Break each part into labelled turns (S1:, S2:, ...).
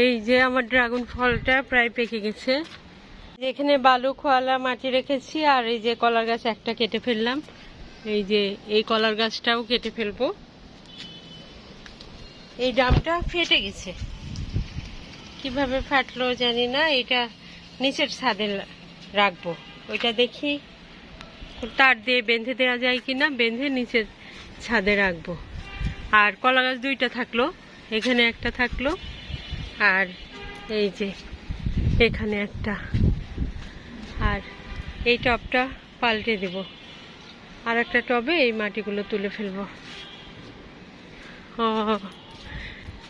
S1: এই যে আমার ড্রাগন ফলটা প্রায় পেকে গেছে। এখানে বালু খোয়ালা মাটি রেখেছি, আর এই যে কলার গাছ একটা কেটে ফেললাম। এই যে এই কলার গাছটাও কেটে ফেলব। এই ডামটা ফেটে গেছে। কীভাবে ফাটলো জানি না, এটা নিচের ছাদে রাখব। ওইটা দেখি তার দিয়ে বেঁধে দেওয়া যায় কি না বেঁধে নিচের ছাদে রাখব। আর কলা গাছ দুইটা থাকল, এখানে একটা থাকল। আর এই যে এখানে একটা। আর এই টবটা পাল্টে দেব। আর একটা টবে এই মাটিগুলো তুলে ফেলব।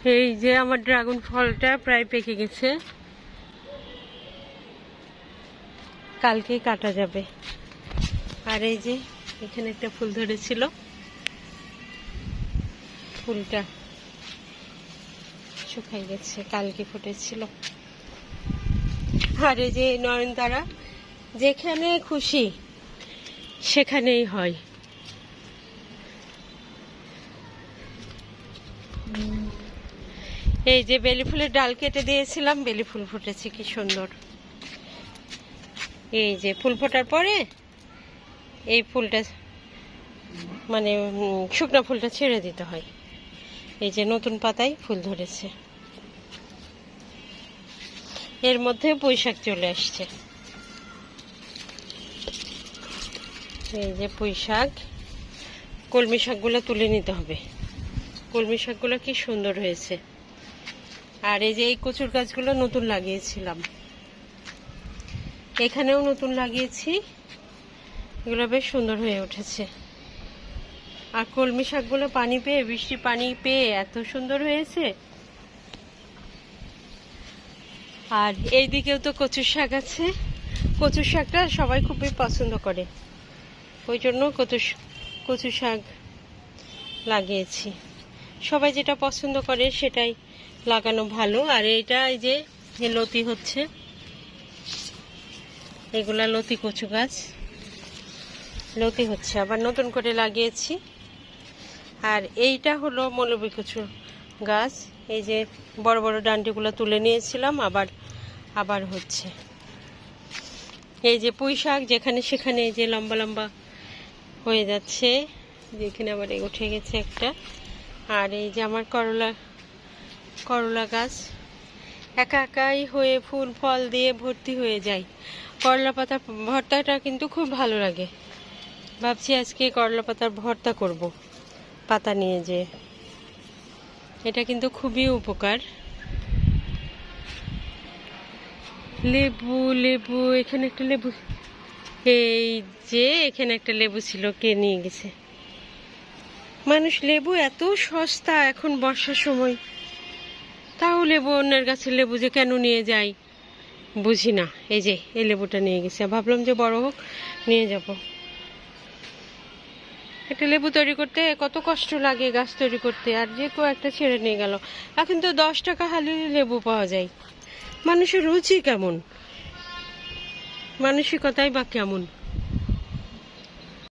S1: এই যে আমার ড্রাগন ফলটা প্রায় পেকে গেছে। কালকেই কাটা যাবে। আর এই যে এখানে একটা ফুল ধরেছিল। ফুলটা। শুকাই গেছে, কালকে ফুটেছিল। আর যে নয়নতারা, যেখানে খুশি, সেখানেই হয়। এই যে বেলি ফুলের ডাল কেটে দিয়েছিলাম, বেলি ফুল ফুটেছে, কি সুন্দর। এই যে ফুল ফোটার পরে, এই ফুলটা মানে শুকনো ফুলটা ছেড়ে দিতে হয়। এই যে নতুন পাতায় ফুল ধরেছে। এর মধ্যে বৈশাখ চলে আসছে। এই যে পুঁই শাক কলমি শাকগুলো তুলে নিতে হবে। কলমি শাকগুলো কি সুন্দর হয়েছে। আর এই যে এই কচুর গাছগুলো নতুন লাগিয়েছিলাম। এখানেও নতুন লাগিয়েছি। এগুলো বেশ সুন্দর হয়ে উঠেছে। আর কলমি শাকগুলো পানি পেয়ে, বৃষ্টি পানি পেয়ে এত সুন্দর হয়েছে। আর এই দিকেও তো কচুর শাক আছে। কচুর শাকটা সবাই খুবই পছন্দ করে। ওই জন্য কচু কচু শাক লাগিয়েছি। সবাই যেটা পছন্দ করে সেটাই লাগানো ভালো। আর এটা এই যে লতি হচ্ছে। এগুলা লতি কচু গাছ। লতি হচ্ছে। আবার নতুন করে লাগিয়েছি। আর এইটা হলো মৌলবী কচু গাছ। এই যে বড় বড় ডান্ডিগুলো তুলে নিয়েছিলাম, আবার আবার হচ্ছে। এই যে পুঁই শাক যেখানে সেখানে যে লম্বা লম্বা হয়ে যাচ্ছে, যেখানে আবার উঠে গেছে একটা। আর এই যে আমার করলা করলা গাছ, একা একাই হয়ে ফুল, ফল দিয়ে ভর্তি হয়ে যায়। করলা পাতার ভর্তাটা কিন্তু খুব ভালো লাগে। ভাবছি আজকে করলা পাতার ভর্তা করব। পাতা নিয়ে যে। এটা কিন্তু খুবই উপকার। লেবু লেবু, এখানে একটা লেবু। এই যে এখানে একটা লেবু ছিল, কে নিয়ে গেছে? মানুষ লেবু এত সস্তা এখন বর্ষার সময়। তাও লেবু, অন্যের কাছে লেবু যে কেন নিয়ে যাই? বুঝি না। এই যে, এই লেবুটা নিয়ে গেছে। ভাবলাম যে বড় হোক, নিয়ে যাব। একটা লেবু তৈরি করতে কত কষ্ট লাগে গাছ তৈরি করতে, আর যে কেউ একটা ছেড়ে নিয়ে গেল। এখন তো দশ টাকা হালি লেবু পাওয়া যায়। মানুষের রুচি কেমন? মানসিকতাই বা কেমন?